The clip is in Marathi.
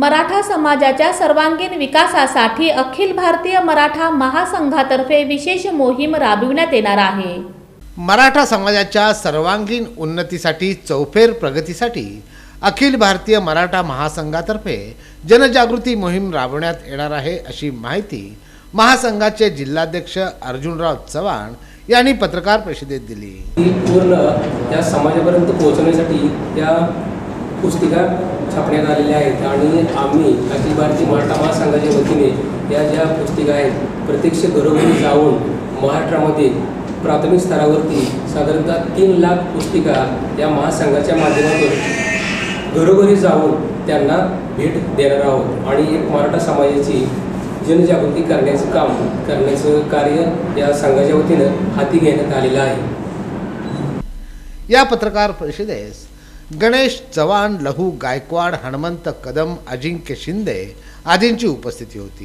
मराठा समाजाच्या सर्वांगीण विकासासाठी अखिल भारतीय मराठा महासंघातर्फे विशेष मोहीम राबविण्यात येणार आहे. मराठा समाजाच्या सर्वांगीण उन्नतीसाठी चौफेर प्रगतीसाठी अखिल भारतीय मराठा महासंघातर्फे जनजागृती मोहीम राबवण्यात येणार आहे अशी माहिती महासंघाचे जिल्हाध्यक्ष अर्जुनराव चव्हाण यांनी पत्रकार परिषदेत दिली. पूर्ण त्या समाजापर्यंत पोहोचवण्यासाठी त्या पुस्तिका छापण्यात आलेल्या आहेत आणि आम्ही अखिल भारतीय मराठा महासंघाच्या वतीने या ज्या पुस्तिका आहेत प्रत्यक्ष घरोघरी जाऊन महाराष्ट्रामध्ये प्राथमिक स्तरावरती साधारणतः तीन लाख पुस्तिका या महासंघाच्या माध्यमातून घरोघरी जाऊन त्यांना भेट देणार आहोत आणि एक मराठा समाजाची जनजागृती करण्याचं काम करण्याचं कार्य या संघाच्या वतीनं हाती घेण्यात आलेलं आहे. या पत्रकार परिषदेस गणेश चव्हाण लहू गायकवाड हनुमंत कदम अजिंक्य शिंदे आदींची उपस्थिती होती.